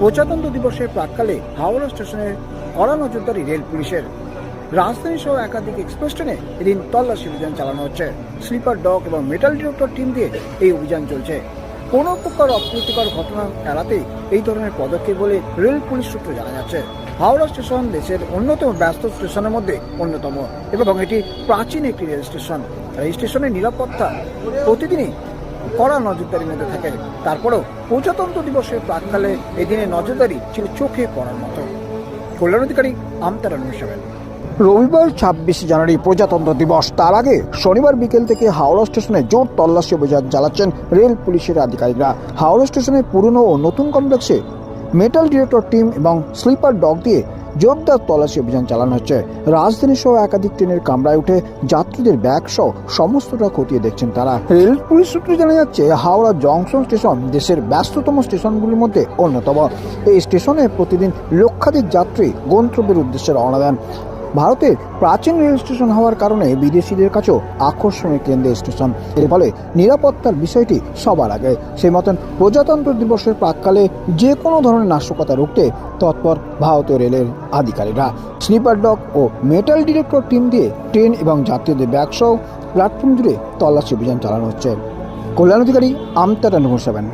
প্রজাতন্ত্র দিবসের প্রাককালে হাওড়া স্টেশনে কড়া নজরদারি রেল পুলিশের। রাজধানী সহ একাধিক এক্সপ্রেস ট্রেনে এদিন তল্লাশি অভিযান চালানো হচ্ছে। স্লিপার ডক এবং মেটাল ডিটেক্টর টিম দিয়ে এই অভিযান চলছে। কোনো প্রকার অপ্রীতিকর ঘটনা এড়াতে এই ধরনের পদক্ষেপ বলে রেল পুলিশ সূত্রে জানা যাচ্ছে। হাওড়া স্টেশন দেশের অন্যতম ব্যস্ত স্টেশনের মধ্যে অন্যতম এবং এটি প্রাচীন একটি রেল স্টেশন। এই স্টেশনের নিরাপত্তা প্রতিদিনই কড়া নজরদারির মধ্যে থাকে। তারপরেও প্রজাতন্ত্র দিবসের প্রাককালে এই দিনের নজরদারি ছিল চোখে পড়ার মতো। কল্যাণ অধিকারী আমতারা সেভেন রবিবার ছাব্বিশে জানুয়ারি প্রজাতন্ত্র দিবস। তার আগে শনিবার বিকেল থেকে হাওড়া স্টেশনে জোর তল্লাশি অভিযান চালাচ্ছেন রেল পুলিশের আধিকারিকরা। হাওড়া স্টেশনের পুরনো ও নতুন কমপ্লেক্সে মেটাল ডিরেক্টর টিম এবং স্লিপার ডগ দিয়ে জোরদার তল্লাশি অভিযান চালানো হচ্ছে। রাজধানী সহ একাধিক ট্রেনের কামরায় উঠে যাত্রীদের ব্যাগ সহ সমস্তটা খতিয়ে দেখছেন তারা। রেল পুলিশ সূত্রে জানা যাচ্ছে, হাওড়া জংশন স্টেশন দেশের ব্যস্ততম স্টেশনগুলির মধ্যে অন্যতম। এই স্টেশনে প্রতিদিন লক্ষাধিক যাত্রী গন্তব্যের উদ্দেশ্যে রওনা দেন। ভারতের প্রাচীন রেল স্টেশন হওয়ার কারণে বিদেশিদের কাছেও আকর্ষণের কেন্দ্রে স্টেশন। এর ফলে নিরাপত্তার বিষয়টি সবার আগে। সেই মতন প্রজাতন্ত্র দিবসের প্রাককালে যে কোনো ধরনের নাশকতা রুখতে তৎপর ভারতীয় রেলের আধিকারিকরা। স্লিপার ডক ও মেটাল ডিরেক্টর টিম দিয়ে ট্রেন এবং যাত্রীদের ব্যাগ সহ প্ল্যাটফর্ম জুড়ে তল্লাশি অভিযান চালানো হচ্ছে। কল্যাণ অধিকারী আমতাটা নম্বর সেভেন